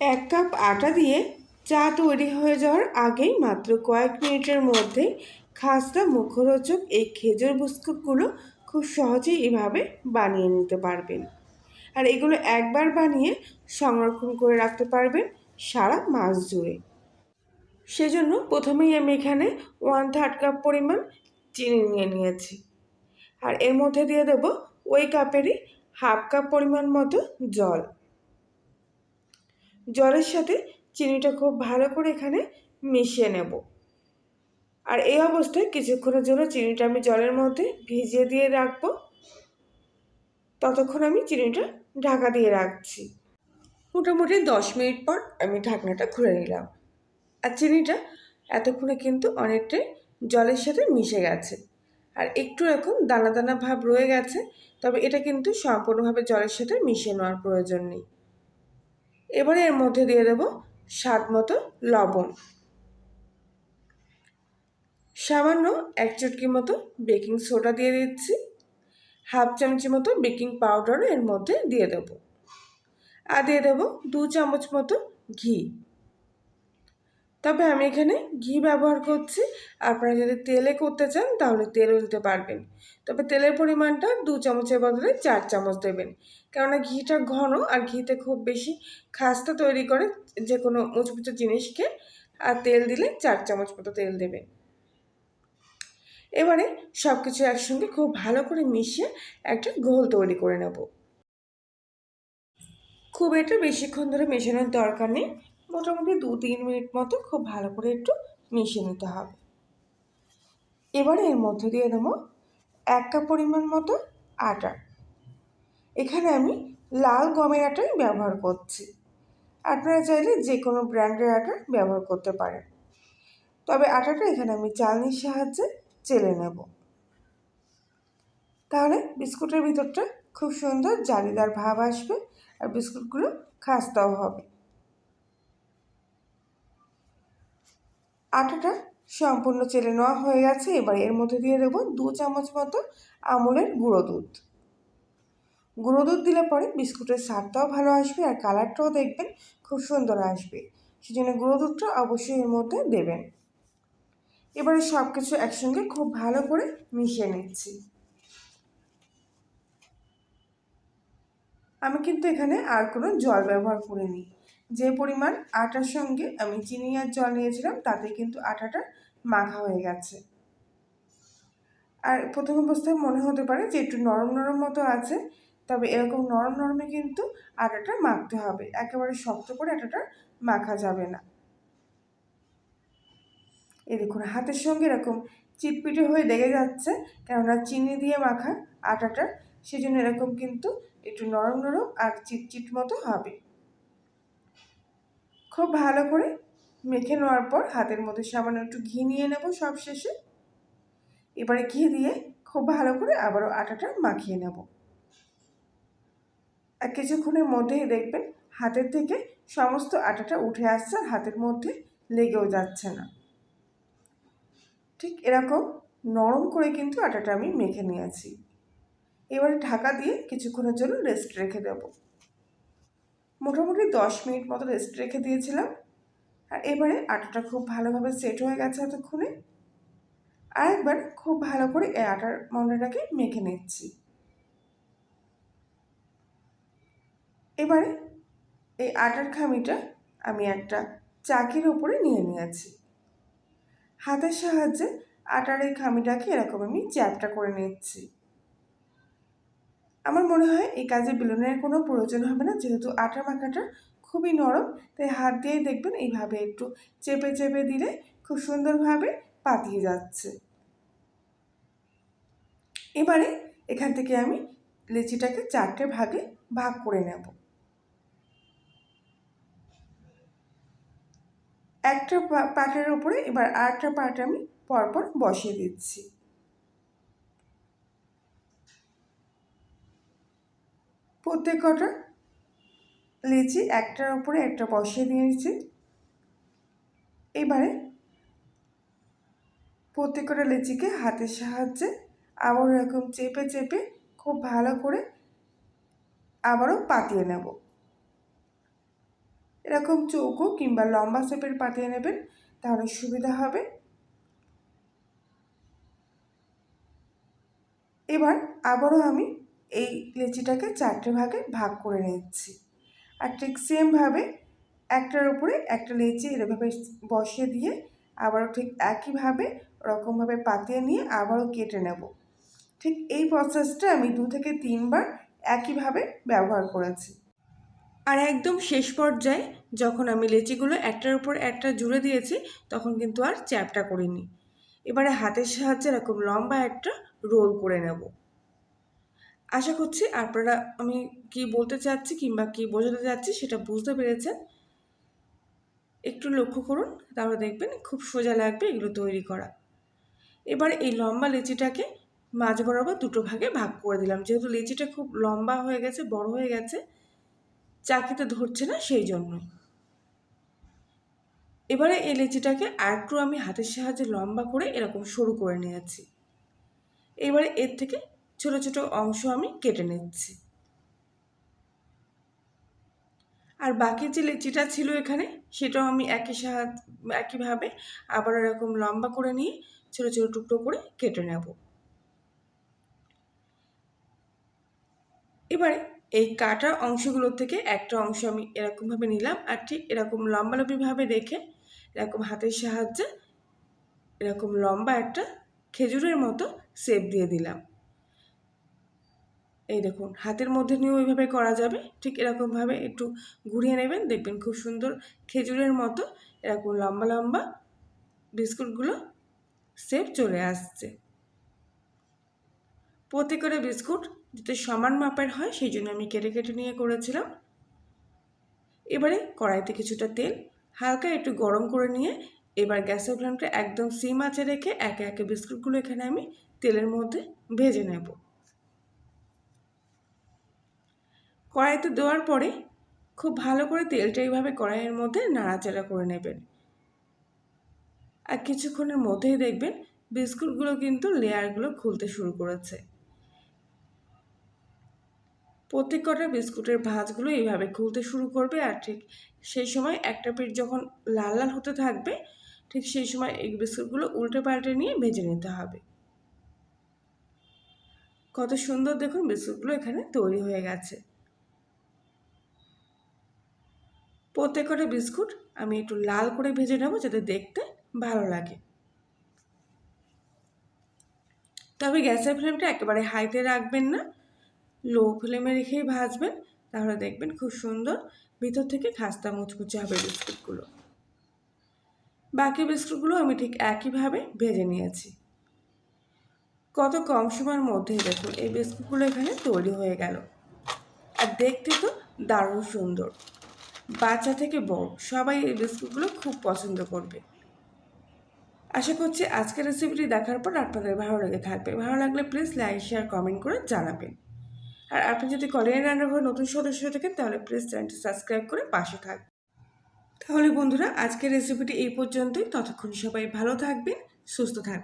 এক কাপ আটা দিয়ে চা তৈরি হয়ে যাওয়ার আগেই মাত্র কয়েক মিনিটের মধ্যে খাস্তা, মুখরোচক এই খেজুর বিস্কুটগুলো খুব সহজেই এভাবে বানিয়ে নিতে পারবেন। আর এগুলো একবার বানিয়ে সংরক্ষণ করে রাখতে পারবেন সারা মাস জুড়ে। সেজন্য প্রথমেই আমি এখানে ওয়ান থার্ড কাপ পরিমাণ চিনি নিয়ে নিয়েছি। আর এর মধ্যে দিয়ে দেব ওই কাপেরই হাফ কাপ পরিমাণ মতো জল। জলের সাথে চিনিটা খুব ভালো করে এখানে মিশিয়ে নেব। আর এই অবস্থায় কিছুক্ষণের জন্য চিনিটা আমি জলের মধ্যে ভিজিয়ে দিয়ে রাখব। ততক্ষণ আমি চিনিটা ঢাকা দিয়ে রাখছি। মোটামুটি দশ মিনিট পর আমি ঢাকনাটা খুলে নিলাম। আর চিনিটা এতক্ষণে কিন্তু অনেকটাই জলের সাথে মিশে গেছে। আর একটু এরকম দানা দানা ভাব রয়ে গেছে, তবে এটা কিন্তু সম্পূর্ণভাবে জলের সাথে মিশে নেওয়ার প্রয়োজন নেই। এবারে এর মধ্যে দিয়ে দেব স্বাদ মতো লবণ। সামান্য এক চুটকি মতো বেকিং সোডা দিয়ে দিচ্ছি। হাফ চামচি মতো বেকিং পাউডারও এর মধ্যে দিয়ে দেবো। আর দিয়ে দেবো দু চামচ মতো ঘি। তবে আমি এখানে ঘি ব্যবহার করছি। আপনারা যদি তেলে করতে চান, তাহলে তেলও দিতে পারবেন। তবে তেলের পরিমাণটা দু চামচের বদলে চার চামচ দেবেন। কেননা ঘিটা ঘন আর ঘিতে খুব বেশি খাস্তা তৈরি করে যে কোনো মুচমুচো জিনিসকে, আর তেল দিলে চার চামচ মতো তেল দেবেন। এবারে সব কিছু একসঙ্গে খুব ভালো করে মিশিয়ে একটা ঘোল তৈরি করে নেব। খুব একটা বেশিক্ষণ ধরে মেশানোর দরকার নেই। মোটামুটি দু তিন মিনিট মতো খুব ভালো করে একটু মিশিয়ে নিতে হবে। এবারে এর মধ্যে দিয়ে দেবো এক কাপ পরিমাণ মতো আটা। এখানে আমি লাল গমের আটাই ব্যবহার করছি। আপনারা চাইলে যে কোনো ব্র্যান্ডের আটা ব্যবহার করতে পারেন। তবে আটাটা এখানে আমি চালনির সাহায্যে চেলে নেব। তাহলে বিস্কুটের ভিতরটা খুব সুন্দর জালিদার ভাব আসবে আর বিস্কুটগুলো খাস্তাও হবে। আটাটা সম্পূর্ণ চেলে নেওয়া হয়ে গেছে। এবার এর মধ্যে দিয়ে দেবো দু চামচ মতো আমুলের গুঁড়ো দুধ। গুঁড়ো দুধ দিলে পরে বিস্কুটের স্বাদটাও ভালো আসবে আর কালারটাও দেখবেন খুব সুন্দর আসবে। সেই জন্য গুঁড়ো দুধটা অবশ্যই এর মধ্যে দেবেন। এবারে সব কিছু একসঙ্গে খুব ভালো করে মিশিয়ে নিচ্ছি। আমি কিন্তু এখানে আর কোনো জল ব্যবহার করিনি। যে পরিমাণ আটার সঙ্গে আমি চিনি আর জল নিয়েছিলাম, তাতে কিন্তু আটাটা মাখা হয়ে গেছে। আর প্রথম অবস্থায় মনে হতে পারে যে একটু নরম নরম মতো আছে, তবে এরকম নরম নরমে কিন্তু আটাটা মাখতে হবে। একেবারে শক্ত করে আটাটা মাখা যাবে না। এ দেখুন, হাতের সঙ্গে এরকম চিটপিটে হয়ে লেগে যাচ্ছে, কেননা চিনি দিয়ে মাখা আটাটা, সেজন্য এরকম কিন্তু একটু নরম নরম আর চিটচিট মতো হবে। খুব ভালো করে মেখে নেওয়ার পর হাতের মধ্যে সামান্য একটু ঘি নিয়ে নেব সব শেষে। এবারে ঘি দিয়ে খুব ভালো করে আবারও আটাটা মাখিয়ে নেব। আর কিছুক্ষণের মধ্যেই দেখবেন হাতের থেকে সমস্ত আটাটা উঠে আসছে আর হাতের মধ্যে লেগেও যাচ্ছে না। ঠিক এরকম নরম করে কিন্তু আটাটা আমি মেখে নিয়েছি। এবারে ঢাকা দিয়ে কিছুক্ষণের জন্য রেস্ট রেখে দেব। মোটামুটি দশ মিনিট মতো রেস্ট রেখে দিয়েছিলাম। আর এবারে আটাটা খুব ভালোভাবে সেট হয়ে গেছে এতক্ষণে। আর একবার খুব ভালো করে এই আটার মন্ডাটাকে মেখে নিচ্ছি। এবারে এই আটার খামিটা আমি একটা চাকির ওপরে নিয়ে নিয়েছি। হাতের সাহায্যে আটার এই খামিটাকে এরকম আমি চ্যাপটা করে নিচ্ছি। আমার মনে হয় এই কাজে বেলুনের কোনো প্রয়োজন হবে না, যেহেতু আটার মাখাটা খুবই নরম, তাই হাত দিয়েই দেখবেন এইভাবে একটু চেপে চেপে দিলে খুব সুন্দরভাবে পাতিয়ে যাচ্ছে। এবারে এখান থেকে আমি লিচিটাকে চারটে ভাগে ভাগ করে নেব। একটা পাটের উপরে এবার আরেকটা পাট আমি পরপর বসিয়ে দিচ্ছি। প্রত্যেক কটা লিচি একটার উপরে একটা বসিয়ে নিয়েছি এবারে প্রত্যেক কটা লিচিকে হাতের সাহায্যে আবার এরকম চেপে চেপে খুব ভালো করে আবারও পাতিয়ে নেব। এরকম চৌকো কিংবা লম্বা শেপের পাতিয়ে নেবেন, তাহলে সুবিধা হবে। এবার আবারও আমি এই লেচিটাকে চারটে ভাগে ভাগ করে নিচ্ছি। আর ঠিক সেমভাবে একটার উপরে একটা লেচি এভাবে বসিয়ে দিয়ে আবারও ঠিক একইভাবে ওরকমভাবে পাতিয়ে নিয়ে আবারও কেটে নেব। ঠিক এই প্রসেসটা আমি দু থেকে তিনবার একইভাবে ব্যবহার করেছি। আর একদম শেষ পর্যায়ে যখন আমি লেচিগুলো একটার উপর একটা জুড়ে দিয়েছি, তখন কিন্তু আর চ্যাপটা করিনি। এবারে হাতের সাহায্যে এরকম লম্বা একটা রোল করে নেব। আশা করছি আপনারা আমি কি বলতে চাচ্ছি কিংবা কি বোঝাতে চাচ্ছি সেটা বুঝতে পেরেছেন। একটু লক্ষ্য করুন, তাহলে দেখবেন খুব সোজা লাগবে এগুলো তৈরি করা। এবার এই লম্বা লিচিটাকে মাঝ বরাবর দুটো ভাগে ভাগ করে দিলাম। যেহেতু লেচিটা খুব লম্বা হয়ে গেছে, বড় হয়ে গেছে, চাকিতে ধরছে না সেই জন্যই। এবারে এই লেচিটাকে আরেকটু আমি হাতের সাহায্যে লম্বা করে এরকম সরু করে নিয়েছি। এবারে এর থেকে ছোট ছোট অংশ আমি কেটে নিচ্ছি। আর বাকি যে লেচিটা ছিল এখানে, সেটাও আমি একই সাহায্য, একইভাবে আবার এরকম লম্বা করে নিয়ে ছোটো ছোটো টুকরো করে কেটে নেব। এবারে এই কাটা অংশগুলোর থেকে একটা অংশ আমি এরকমভাবে নিলাম আর ঠিক এরকম লম্বালম্বিভাবে রেখে এরকম হাতের সাহায্যে এরকম লম্বা একটা খেজুরের মতো শেপ দিয়ে দিলাম। এই দেখুন, হাতের মধ্যে নিয়েও ওইভাবে করা যাবে। ঠিক এরকমভাবে একটু ঘুরিয়ে নেবেন, দেখবেন খুব সুন্দর খেজুরের মতো এরকম লম্বা লম্বা বিস্কুটগুলো শেপ চলে আসছে। প্রতি করে বিস্কুট যাতে সমান মাপের হয়, সেই জন্য আমি কেটে কেটে নিয়ে করেছিলাম। এবারে কড়াইতে কিছুটা তেল, হালকা একটু গরম করে নিয়ে এবার গ্যাসের ফ্লেমটা একদম সিম আঁচে রেখে একে একে বিস্কুটগুলো এখানে আমি তেলের মধ্যে ভেজে নেব। কড়াইতে দেওয়ার পরে খুব ভালো করে তেলটা এইভাবে কড়াইয়ের মধ্যে নাড়াচাড়া করে নেবেন। আর কিছুক্ষণের মধ্যেই দেখবেন বিস্কুটগুলো কিন্তু লেয়ারগুলো খুলতে শুরু করেছে। প্রত্যেক কটা বিস্কুটের ভাঁজগুলো এইভাবে খুলতে শুরু করবে আর ঠিক সেই সময় একটা পিঠ যখন লাল লাল হতে থাকবে, ঠিক সেই সময় এই বিস্কুটগুলো উল্টে পাল্টে নিয়ে ভেজে নিতে হবে। কত সুন্দর দেখুন বিস্কুটগুলো এখানে তৈরি হয়ে গেছে। প্রত্যেকটা বিস্কুট আমি একটু লাল করে ভেজে নেব যাতে দেখতে ভালো লাগে। তবে গ্যাসের ফ্লেমটা একেবারে হাইতে রাখবেন না। লো ফ্লেমে রেখেই ভাজবেন, তাহলে দেখবেন খুব সুন্দর ভিতর থেকে খাস্তা মুচমুচে হবে বিস্কুটগুলো। বাকি বিস্কুটগুলো আমি ঠিক একইভাবে ভেজে নিয়েছি। কত কম সময়ের মধ্যেই দেখুন এই বিস্কুটগুলো এখানে তৈরি হয়ে গেল। আর দেখতে তো দারুণ সুন্দর। বাচ্চা থেকে বড়, সবাই এই বিস্কুটগুলো খুব পছন্দ করবে। আশা করছি আজকের রেসিপিটি দেখার পর আপনাদের ভালো লেগে থাকবে। ভালো লাগলে প্লিজ লাইক শেয়ার কমেন্ট করে জানাবেন। আর আপনি যদি কলিয়ান রান্নাঘর নতুন সদস্য থাকেন, তাহলে প্লিজ চ্যানেলটি সাবস্ক্রাইব করে পাশে থাকবেন তাহলে বন্ধুরা, আজকের রেসিপিটি এই পর্যন্তই। ততক্ষণ সবাই ভালো থাকবেন, সুস্থ থাকবেন।